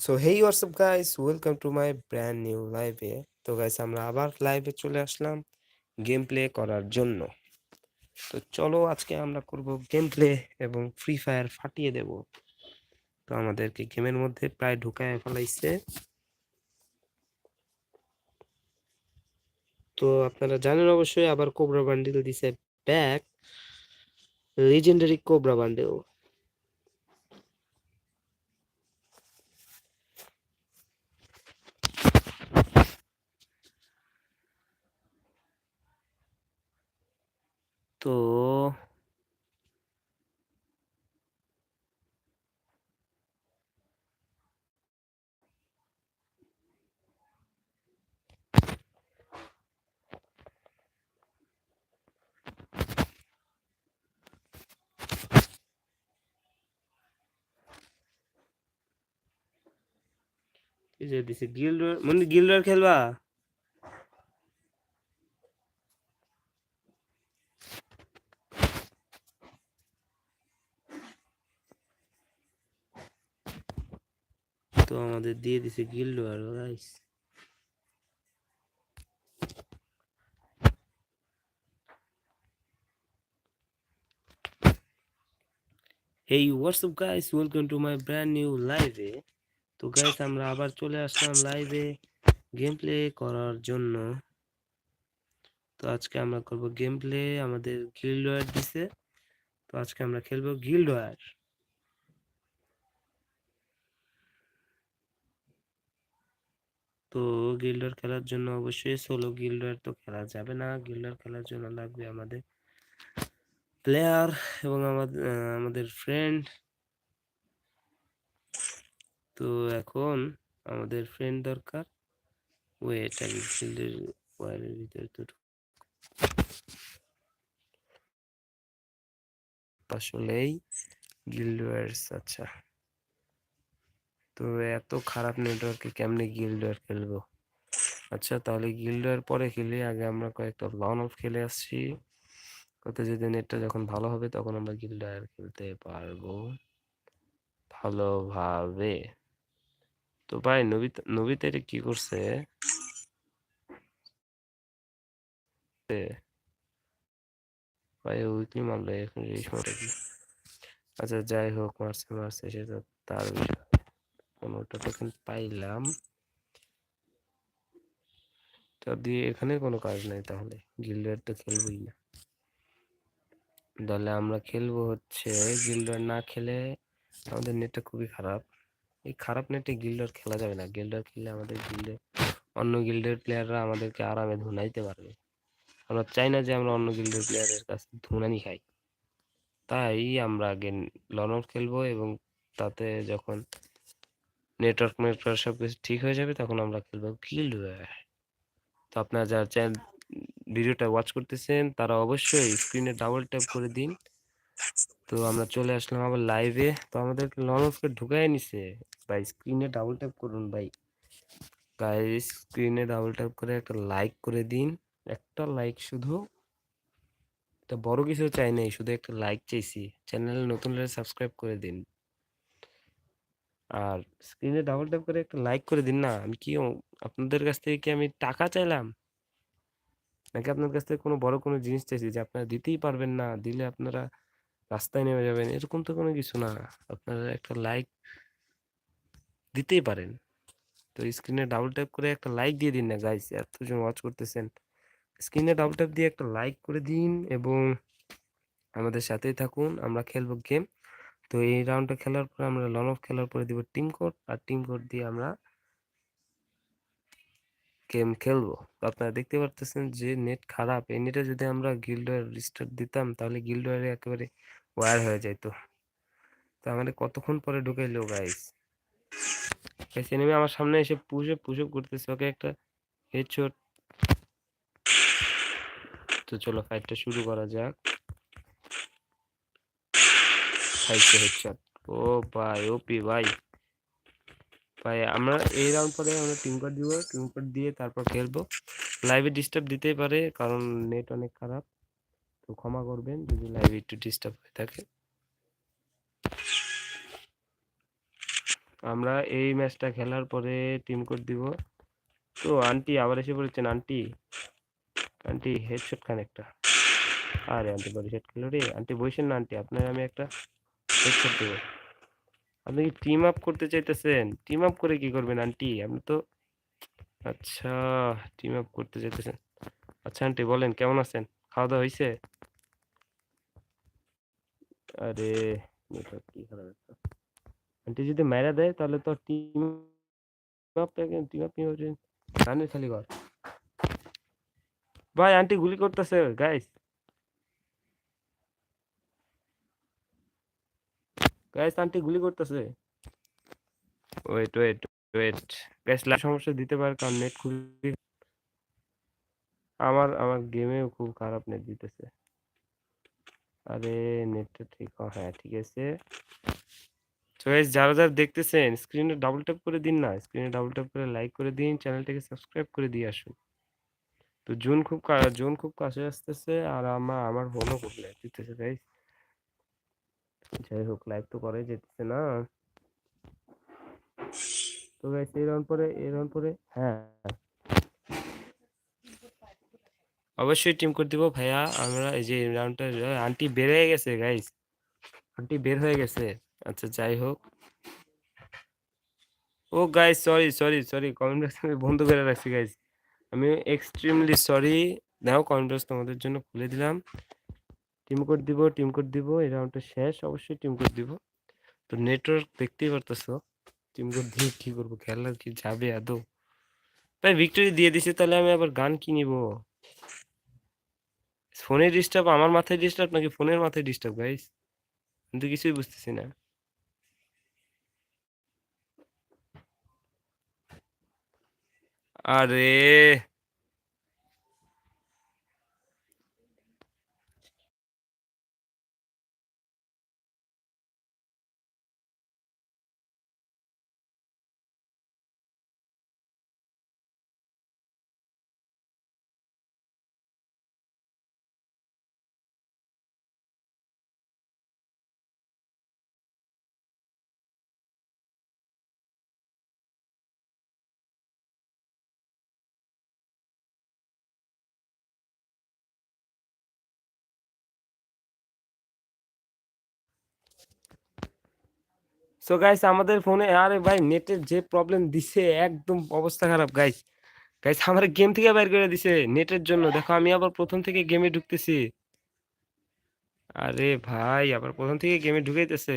So hey what's up guys welcome to my brand new লাইভে তো guys আমরা আবার লাইভে চলে আসলাম গেম প্লে করার জন্য। তো, চলো আজকে আমরা করব গেম প্লে এবং ফ্রি ফায়ার ফাটিয়ে দেব। তো, আমাদেরকে গেমের মধ্যে প্রায় ঢুকায় ফেলাইছে। তো, আপনারা জানেন অবশ্যই, আবার কোবরা বান্ডিল দিছে ব্যাক লিজেন্ডারি কোবরা বান্ডিল তো এই যে দিছে গিল্ড মনে গিল্ড খেলবা? তো আমাদের দিয়ে দিছে guild guys hey what's up guys welcome to my brand new লাইভে তো গাইস আমরা আবার চলে আসলাম লাইভে গেম প্লে করার জন্য। তো আজকে আমরা করব গেম প্লে আমাদের গিল্ড ওয়ার দিছে। তো আজকে আমরা খেলব গিল্ড ওয়ার তো গিল্ডার খেলার জন্য অবশ্যই সোলো গিল্ডার তো খেলা যাবে না। গিল্ডার খেলার জন্য লাগবে আমাদের প্লেয়ার এবং আমাদের আমাদের ফ্রেন্ড তো এখন আমাদের ফ্রেন্ড দরকার। ওয়েট আগে গিল্ডের ওয়ারের ভিতরে তো আসলেই গিল্ডওয়ার্স আচ্ছা। তো এত খারাপ নেটওয়ার্কে কেমনে গিল্ডওয়ার খেলব? আচ্ছা তাহলে গিল্ডওয়ার পরে খেলি। আগে আমরা কয়েকটা লন অফ খেলে আসছি। কত যদি নেটটা যখন ভালো হবে, তখন আমরা গিল্ডওয়ার খেলতে পারব। ভালোভাবে। তো ভাই নবিতা নবিতা এটা কি করছে? ভাই উইকলি মারলো? এখন সময়টা কি? আচ্ছা যাই হোক, মারছে মারছে সেটা তার পনেরোটা টোকেন পাইলাম। তা দিয়ে এখানে কোনো কাজ নাই তাহলে গিল্ডার তো খেলবই না। তাহলে আমরা খেলব হচ্ছে গিল্ডার না খেলে আমাদের নেটটা খুবই খারাপ। এই খারাপ নেটে গিল্ডার খেলা যাবে না। গিল্ডার খেললে আমাদের গিল্ডে অন্য গিল্ডের প্লেয়াররা আমাদেরকে আরামে ধুনাইতে পারবে। আমরা চাই না যে আমরা অন্য গিল্ডের প্লেয়ারের কাছে ধুনানি খাই। তাই আমরা আগে লন খেলব এবং তাতে যখন নেটওয়ার্ক নেটওয়ার্ক সব কিছু ঠিক হয়ে যাবে তখন আমরা খেলব গিল্ড তো আপনারা যারা চ্যানেল ভিডিওটা ওয়াচ করতেছেন তারা অবশ্যই স্ক্রিনে ডাবল ট্যাপ করে দিন। তো আমরা চলে আসলাম আবার লাইভে তো আমাদেরকে লন অফকে ঢুকাই নিছে। ভাই স্ক্রিনে ডাবল ট্যাপ করুন ভাই। গাইস স্ক্রিনে ডাবল ট্যাপ করে একটা লাইক করে দিন। একটা লাইক শুধু। এটা বড় কিছু চাই নাই, শুধু একটা লাইক চাইছি। চ্যানেলে নতুন হলে সাবস্ক্রাইব করে দিন। আর স্ক্রিনে ডাবল ট্যাপ করে একটা লাইক করে দিন না। আমি কি আপনাদের কাছ থেকে কি আমি টাকা চাইলাম? নাকি আপনার কাছ থেকে কোনো বড় কোনো জিনিস চাইছি যে আপনারা দিতেই পারবেন না? দিলে আপনারা রাস্তায় নেমে যাবেন, এরকম তো কোনো কিছু না। আপনারা একটা লাইক দিতেই পারেন। তো স্ক্রিনে ডাবল ট্যাপ করে একটা লাইক দিয়ে দিন না গাইস এতজন ওয়াচ করতেছেন। স্ক্রিনে ডাবল ট্যাপ দিয়ে একটা লাইক করে দিন এবং আমাদের সাথেই থাকুন, আমরা খেলব গেম তো এই রাউন্ডটা খেলার পরে আমরা লন অফ খেলার পরে দিব টিম কোড আর টিম কোড দিয়ে আমরা গেম খেলব। আপনারা দেখতে পারতেছেন যে নেট খারাপ। এই নেটে যদি আমরা গিল্ডওয়ার রিস্টার্ট দিতাম, তাহলে গিল্ডওয়ারে একেবারে ওয়ার হয়ে যাইতো তো। আমাদের কতক্ষণ পরে ঢুকাইলো গাইস গাইস এনিমি আমার সামনে এসে পুষে পুষে করতেছে। ওকে একটা হেডশট তো চলো ফাইটটা শুরু করা যাক। খাইছে হেডশট ও ভাই ওপি ভাই। ভাই, আমরা এই রাউন্ড পরে আমরা টিম কোড দিব টিম কোড দিয়ে তারপর খেলব। লাইভে ডিস্টার্ব দিতেই পারে, কারণ নেট অনেক খারাপ। তো ক্ষমা করবেন যদি লাইভে একটু ডিস্টার্ব হয়ে থাকে। আমরা এই ম্যাচটা খেলার পরে টিম কোড দিব। তো আন্টি আবার এসে পড়েছেন আন্টি আন্টি হেডশট খান একটা আরে আন্টি বডি শট খেলো রে। আন্টি বসেন না আন্টি আপনার আমি একটা হেডশট দেবো। আপনি কি টিম আপ করতে চাইতেছেন? টিম আপ করে কি করবেন আন্টি আপনি তো আচ্ছা টিম আপ করতে চাইতেছেন। আচ্ছা আন্টি বলেন, কেমন আছেন? খাওয়া দাওয়া হয়েছে আরে নেটওয়ার্ক কি খারাপ একটা। আন্টি যদি মেরা দেয় তাহলে তো টিম আপ টিম আপ কানের খালি ঘর। ভাই আন্টি গুলি করতেছে গাইস গাইস আন্টি গুলি করতেছে। Wait wait wait guys live সমস্যা দিতে পারে কারণ নেট খুবই আমার আমার গেমেও খুব খারাপ নেট দিতেছে। আরে নেটটা ঠিক হ্যাঁ ঠিক আছে। তো যারা যারা দেখতেছেন স্ক্রিনে ডাবল ট্যাপ করে দিন না। স্ক্রিনে ডাবল ট্যাপ করে লাইক করে দিন চ্যানেলটাকে সাবস্ক্রাইব করে দিয়ে আসুন। তো জুন খুব জুন খুব কাছে আসতেছে আর আমার আমার ফোনও খুব ল্যাগ দিতেছে গাইস যাই হোক লাইভ তো করাই যেতেছে না। তো গাইস এই রাউন্ড পরে এই রাউন্ড পরে হ্যাঁ। অবশ্যই টিম করে দিব। ভাইয়া, আমরা এই যে রাউন্ডটা আন্টি বের হয়ে গেছে গাইস আন্টি বের হয়ে গেছে। আচ্ছা যাই হোক। ও guys sorry sorry sorry comment box আমি বন্ধ করে রাখছি গাইস আমি extremely sorry now comment box তোমাদের জন্য খুলে দিলাম। টিম কোড দিব টিম কোড দিব, এই রাউন্ডটা শেষ। অবশ্যই টিম কোড দিব। তো নেটওয়ার্ক দেখতেই পারতেছো। টিম কোড দিয়ে কি করব? খেলা কি যাবে আদৌ? ভাই ভিক্টোরি দিয়ে দিছে, তাহলে আমি আবার গান কি নিব? ফোনের ডিস্টার্ব আমার মাথায় ডিস্টার্ব নাকি ফোনের মাথায় ডিস্টার্ব গাইস কিন্তু কিছুই বুঝতেছি না। আরে! সো গাইস আমাদের ফোনে আরে ভাই, নেটের যে প্রবলেম দিছে, একদম অবস্থা খারাপ গাইস গাইস আমার গেম থেকে বের করে দিছে নেটের জন্য। দেখো, আমি আবার প্রথম থেকে গেমে ঢুকতেছি। আরে ভাই, আবার প্রথম থেকে গেমে ঢুকাইতেছে।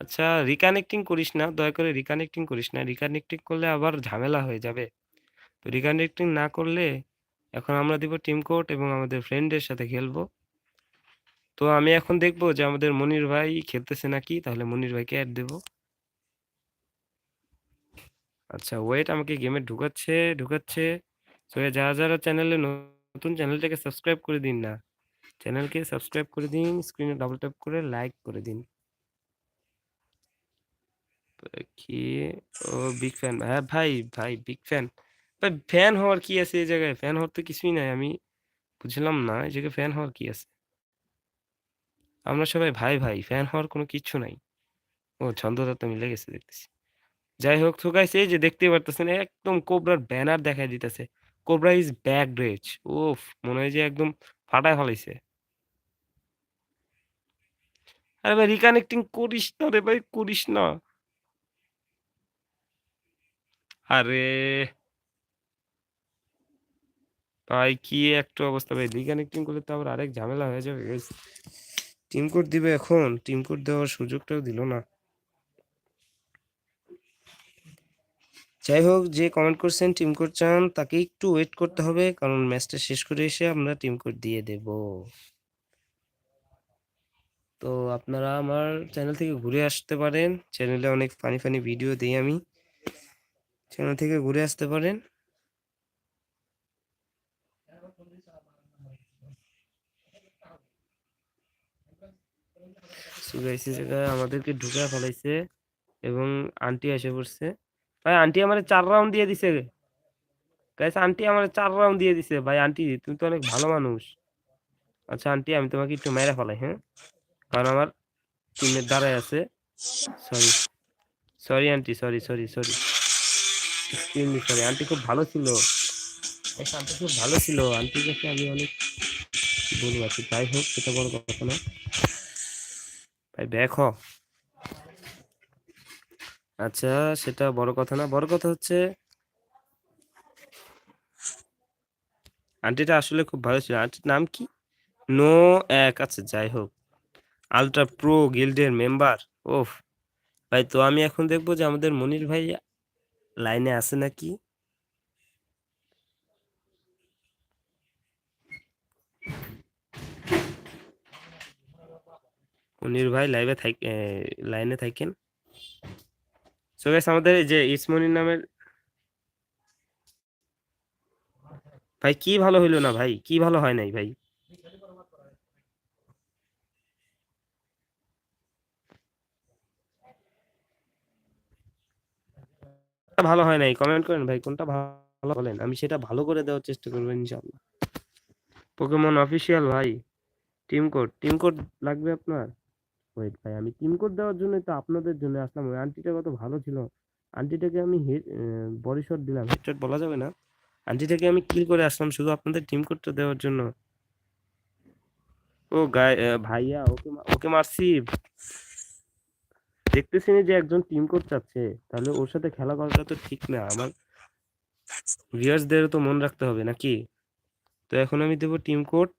আচ্ছা রিকানেক্টিং করিস না, দয়া করে রিকানেক্টিং করিস না। রিকানেক্টিং করলে আবার ঝামেলা হয়ে যাবে। তো রিকানেক্টিং না করলে এখন আমরা দিব টিম কোড এবং আমাদের ফ্রেন্ডের সাথে খেলব। তো আমি এখন দেখব যে আমাদের মনির ভাই খেলতেছে নাকি, তাহলে মনির ভাইকে অ্যাড দেবো। আচ্ছা ওয়েট আমাকে গেমে ঢুকাচ্ছে ঢুকাচ্ছে। তো যারা যারা চ্যানেলে নতুন চ্যানেলটাকে সাবস্ক্রাইব করে দিন না চ্যানেলকে সাবস্ক্রাইব করে দিন স্ক্রিনে ডাবল ট্যাপ করে লাইক করে দিন। কি ও বিগ ফ্যান হ্যাঁ ভাই ভাই বিগ ফ্যান ভাই ফ্যান হওয়ার কি আছে এই জায়গায়? ফ্যান হওয়ার তো কিছুই নাই, আমি বুঝলাম না, এই জায়গায় ফ্যান হওয়ার কি আছে? আমরা সবাই ভাই ভাই ফ্যান হওয়ার কোনো কিচ্ছু নাই। ও, ছন্দটা তো মিলে গেছে দেখতেছি। যাই হোক তো যে দেখতে পারতেছেন, একদম কোবরার ব্যানার দেখাই দিতেছে। কোবরা ইজ ব্যাক রেজ ওফ মনে হয় যে একদম ফাটায় ফলাইছে। আরে ভাই রিকানেক্টিং করিস না রে ভাই, করিস না। আরে। ভাই, কি একটা অবস্থা ভাই রিকানেক্টিং করলে তো আবার আরেক ঝামেলা হয়ে যাবে টিম কোড দিবে এখন। টিম কোড দেওয়ার সুযোগটাও দিল না। যাই হোক যে কমেন্ট করছেন, টিম কোড চান, তাকে একটু ওয়েট করতে হবে, কারণ ম্যাচটা শেষ করে এসে আমরা টিম কোড দিয়ে দেব। তো আপনারা আমার চ্যানেল থেকে ঘুরে আসতে পারেন। চ্যানেলে অনেক ফানি ফানি ভিডিও দিই আমি। চ্যানেল থেকে ঘুরে আসতে পারেন। আমাদেরকে ঢুকা ফেলাইছে এবং আন্টি এসে পড়ছে। ভাই আন্টি আমার চার রাউন্ড দিয়ে দিছে। গাইস আন্টি আমার চার রাউন্ড দিয়ে দিছে। ভাই আন্টি তুমি তো অনেক ভালো মানুষ। আচ্ছা আন্টি আমি তোমাকে একটু মেরে ফেলাই হ্যাঁ? কারণ আমার টিমের দ্বারাই আছে। Sorry sorry auntie sorry sorry sorry extremely sorry auntie খুব ভালো ছিল। আন্টি খুব ভালো ছিল। আন্টির কাছে আমি অনেক বলব কি, যাই হোক সেটা বড় কথা না। ব্যাক হ আচ্ছা সেটা বড় কথা না। বড় কথা হচ্ছে, আন্টিটা আসলে খুব ভালো ছিল। আন্টির নাম কি? নো এক। আচ্ছা যাই হোক। আলট্রা প্রো গিল্ডের মেম্বার। ওফ। ভাই, তো আমি এখন দেখব যে আমাদের মনির ভাই লাইনে আছে নাকি? মনির ভাই লাইভে লাইনে থাকেন। সো গাইস আমাদের যে ইসমনির নামের ভাই, কি ভালো হইল না ভাই? কি ভালো হয় নাই ভাই? ভালো হয় নাই? কমেন্ট করেন ভাই, কোনটা ভালো বলেন? আমি সেটা ভালো করে দেওয়ার চেষ্টা করব ইনশাআল্লাহ। পোকেমন অফিসিয়াল ভাই টিম কোড টিম কোড লাগবে আপনার? ওয়েট ভাই, আমি টিম কোড দেওয়ার জন্য তো আপনাদের জন্য আসলাম। ওই আন্টিটা কত ভালো ছিল। আন্টিটাকে আমি হিট বডি শট দিলাম। হেডশট বলা যাবে না। আন্টিটাকে আমি কিল করে আসলাম শুধু আপনাদের টিম কোডটা দেওয়ার জন্য। ও গাই ভাইয়া, ওকে ওকে মারছি। দেখতেছি যে একজন টিম কোড চাচ্ছে। তাহলে ওর সাথে খেলা করাটা তো ঠিক না। আমার ভিউয়ার্সদেরও তো মন রাখতে হবে নাকি? তো এখন আমি দেবো টিম কোড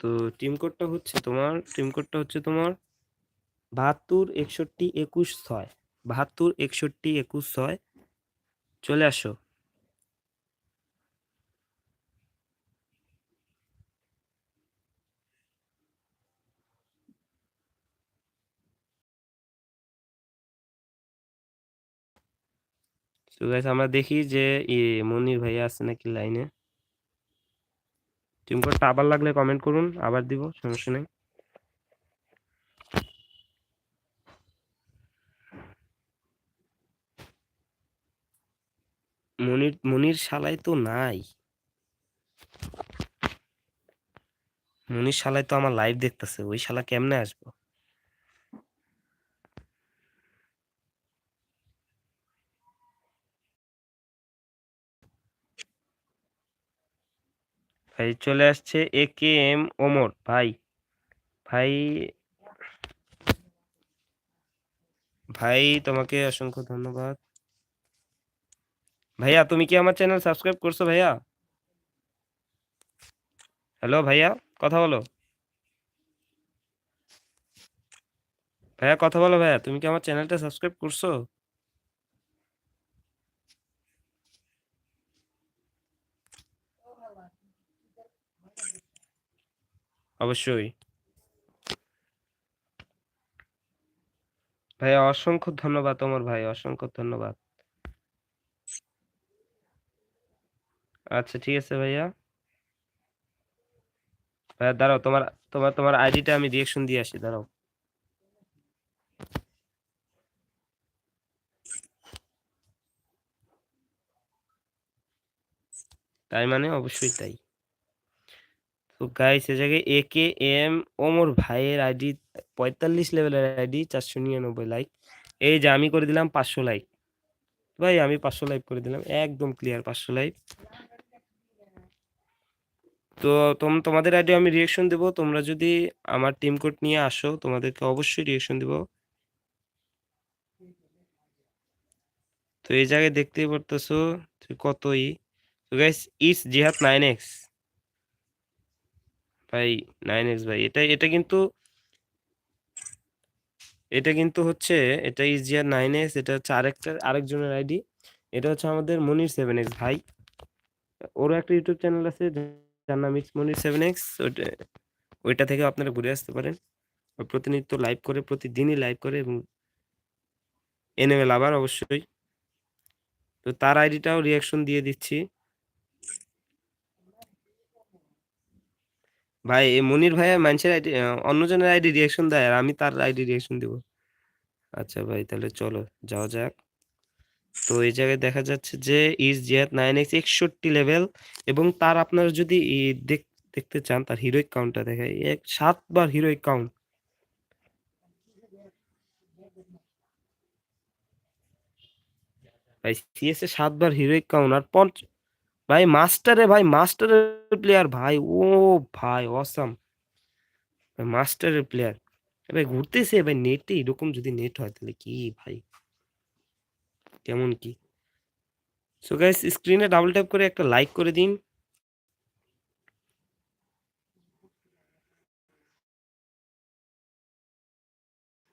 তো টিম কোডটা হচ্ছে তোমার, টিম কোডটা হচ্ছে তোমার বাহাত্তর, একষট্টি, একুশ, ছয়। বাহাত্তর, একষট্টি, একুশ, ছয়। চলে আসো। তো গাইস আমরা দেখি যে মনির ভাইয়া আছে নাকি লাইনে। টিম কোডটা আবার লাগলে কমেন্ট করুন, আবার দিব, সমস্যা নেই। মনির মনির শালাই তো নাই। মনির শালাই তো আমার লাইভ দেখতেছে, ওই শালা কেমনে আসব? ভাই, চলে আসছে এ কে এম ওমর। ভাই ভাই ভাই, তোমাকে অসংখ্য ধন্যবাদ। ভাইয়া, তুমি কি আমার চ্যানেল সাবস্ক্রাইব করছ ভাইয়া? হ্যালো ভাইয়া, কথা বলো। ভাইয়া, কথা বলো ভাইয়া, তুমি কি আমার চ্যানেলটা সাবস্ক্রাইব করছ? অবশ্যই। ভাইয়া, অসংখ্য ধন্যবাদ তোমার ভাই, অসংখ্য ধন্যবাদ। আচ্ছা ঠিক আছে ভাইয়া। ভাইয়া, দাঁড়াও, তোমার তোমার তোমার আইডিটা আমি রিয়েকশন দিয়ে আসি, দাঁড়াও। তাই মানে? অবশ্যই তাই। তো গাইস এ জায়গায় এ কে এম ওমর ভাইয়ের আইডি পঁয়তাল্লিশ লেভেলের আইডি চারশো নিরানব্বই লাইক এই যে আমি করে দিলাম পাঁচশো লাইক ভাই, আমি পাঁচশো লাইক করে দিলাম, একদম ক্লিয়ার পাঁচশো লাইক তো তোম, তোমাদের আইডি আমি রিয়েকশন দেবো, তোমরা যদি আমার টিম কোড নিয়ে আসো, তোমাদেরকে অবশ্যই রিয়েকশন দেবো। তো এই জায়গায় দেখতেই পারতেছো কতই তো guys is Jihad nine X ভাই নাইন এক্স ভাই, এটা এটা কিন্তু এটা কিন্তু হচ্ছে, এটা জিহাদ নাইন এক্স এটা হচ্ছে আরেকটা, আরেকজনের আইডি এটা হচ্ছে আমাদের মনির সেভেন এক্স ভাই। ওরও একটা ইউটিউব চ্যানেল আছে, যার নাম ইটস মনির সেভেন এক্স ওইটা ওইটা থেকে আপনারা ঘুরে আসতে পারেন। প্রতিনিয়ত লাইভ করে, প্রতিদিনই লাইভ করে এবং এনএমএল আবার অবশ্যই। তো তার আইডিটাও রিয়াকশন দিয়ে দিচ্ছি। ভাই মনির ভাইয়া মানুষের আইডি অন্যজনের আইডি রিয়াকশন দেয় আর আমি তার আইডি রিয়াকশন দেব। আচ্ছা ভাই, তাহলে চলো, যাওয়া যাক। তো এই জায়গায় দেখা যাচ্ছে যে ইস জিহাদ নাইন এক্স একষট্টি লেভেল এবং তার আপনারা যদি দেখতে চান, তার হিরোইক কাউন্টটা দেখায় এক সাতবার হিরোইক কাউন্ট ভাই সিএস এ সাতবার হিরোইক কাউন্ট আর পঞ্চ ভাই মাস্টারে ভাই মাস্টারের প্লেয়ার ভাই, ও ভাই অসাম মাস্টারের প্লেয়ার ভাই ঘুরতেছে ভাই নেটে এরকম যদি নেট হয় তাহলে কি ভাই? কেমন কি? সো গাইস স্ক্রিনে ডাবল ট্যাপ করে একটা লাইক করে দিন।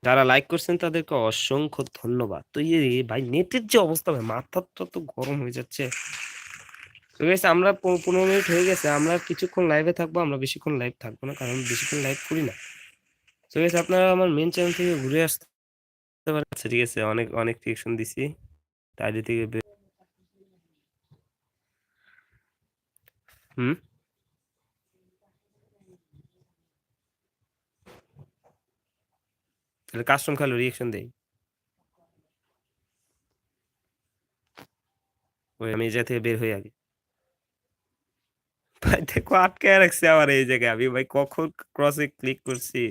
যারা লাইক করছেন তাদেরকে অসংখ্য ধন্যবাদ। তো ইয়ে ভাই নেটের যে অবস্থা, ভাই মাথাটা তো গরম হয়ে যাচ্ছে। তো আমরা পনেরো মিনিট হয়ে গেছে, আমরা কিছুক্ষণ লাইভে থাকব, আমরা বেশিক্ষণ লাইভ থাকব না, কারণ বেশিক্ষণ লাইভ করি না। তো গাইস আপনারা আমার মেন চ্যানেল থেকে ঘুরে আসতে পারেন ঠিক আছে? অনেক অনেক রিয়েকশন দিছি। তাইলে থেকে হুম? তাহলে কাস্টম খেলো রিয়েকশন দেই। ওই আমি এই থেকে বের হয়ে আগে। ভাই দেখো আটকায় রাখছে আমার এই জায়গায় আমি ভাই কখন ক্রসে ক্লিক করছি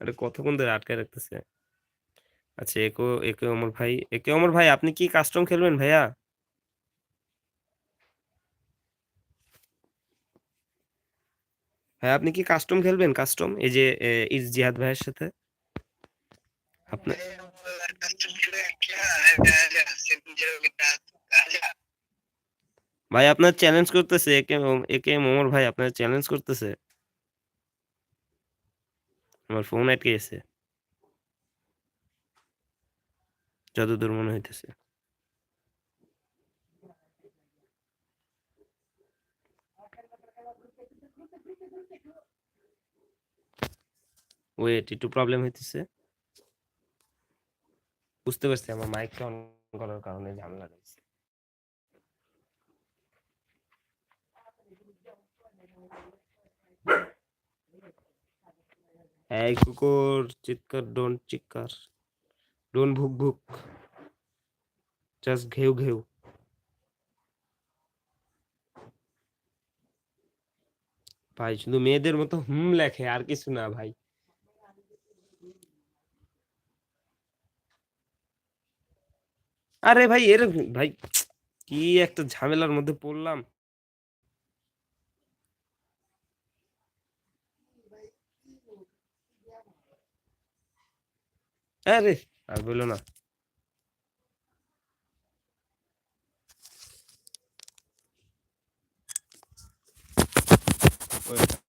আরে কতক্ষণ ধরে আটকায় রাখতেছে আচ্ছা একে একে অমর ভাই একে অমর ভাই আপনি কি কাস্টম খেলবেন ভাইয়া ভাই আপনি কি কাস্টম খেলবেন কাস্টম এই যে ইজ জিহাদ ভাইয়ের সাথে আপনি ভাই আপনার চ্যালেঞ্জ করতেছে, একে একে এম ওমর ভাই আপনার চ্যালেঞ্জ করতেছে। আমার ফোন আটকে গেছে। যতদূর মনে হইতেছে। ওয়েট একটু প্রবলেম হইতেছে। বুঝতে পারছি, আমার মাইকটা অন করার কারণে ঝামেলা রয়েছে। এই কুকুর চিৎকার ডোন্ট চিৎকার। ডোন্ট ভুক ভুক। জাস্ট ঘেউ ঘেউ। ভাই, শুধু মেয়েদের মতো হুম লেখে, আর কিছু না ভাই। আরে ভাই এর ভাই, কি একটা ঝামেলার মধ্যে পড়লাম। আরে। আর বলো না। ওই।